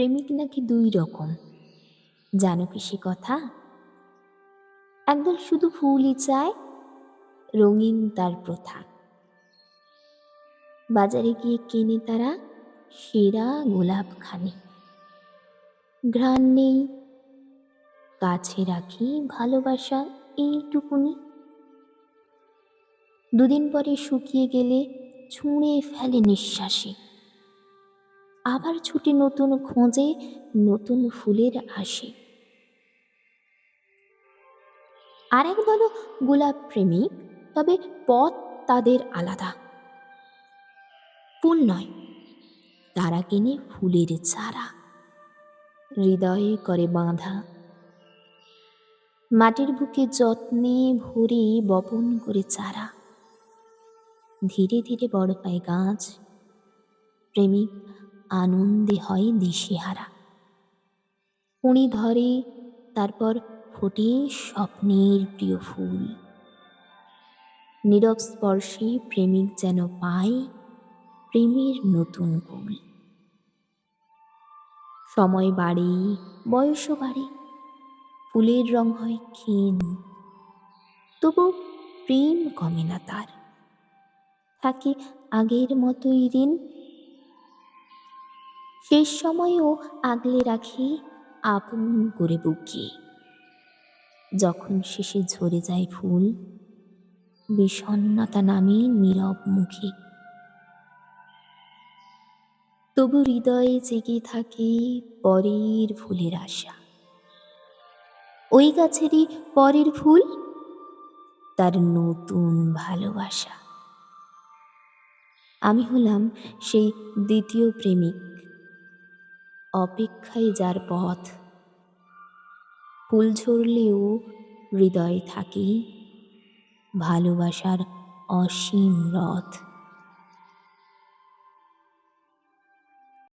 প্রেমিক নাকি দুই রকম? জানো কি সে কথা? একদল শুধু ফুলই চায়, রঙিন তার প্রথা। বাজারে গিয়ে কেনে তারা সেরা গোলাপখানি। ঘ্রাণ নেই, কাছে রাখি ভালোবাসা এইটুকুনি। দুদিন পরে শুকিয়ে গেলে ছুঁড়ে ফেলে নিঃশ্বাসে। আবার ছুটে নতুন খোঁজে নতুন ফুলের আসে আর এক দল গোলাপ প্রেমিক, তবে পথ তাদের আলাদা। ফুল নয়, তারা কেনে ফুলের চারা। হৃদয়ে করে বাঁধা। মাটির বুকে যত্নে ভরে বপন করে চারা। ধীরে ধীরে বড় পায় গাছ। প্রেমিক আনন্দে হয় দিশেহারা। উনি ধরে, তারপর ফোটে স্বপ্নের প্রিয় ফুল। নীরব স্পর্শে প্রেমিক যেন পায় প্রেমের নতুন কুল সময় বাড়ে, বয়সও বাড়ে, ফুলের রং হয় ক্ষীণ। তবু প্রেম কমে না তার। থাকে আগের মতোই ঋণ শেষ সময়েও আগলে রাখি আপন করে বুকে। যখন শেষে ঝরে যায় ফুল, বিষণ্ণতা নামে নীরব মুখে। তবু হৃদয়ে জেগে থাকে পরের ফুলের আশা। ওই গাছেরই পরের ফুল? তার নতুন ভালোবাসা। আমি হলাম সেই দ্বিতীয় প্রেমিক। অপেক্ষায় যার পথ। ফুল ঝরলেও হৃদয় থাকে ভালোবাসার অসীম রথ।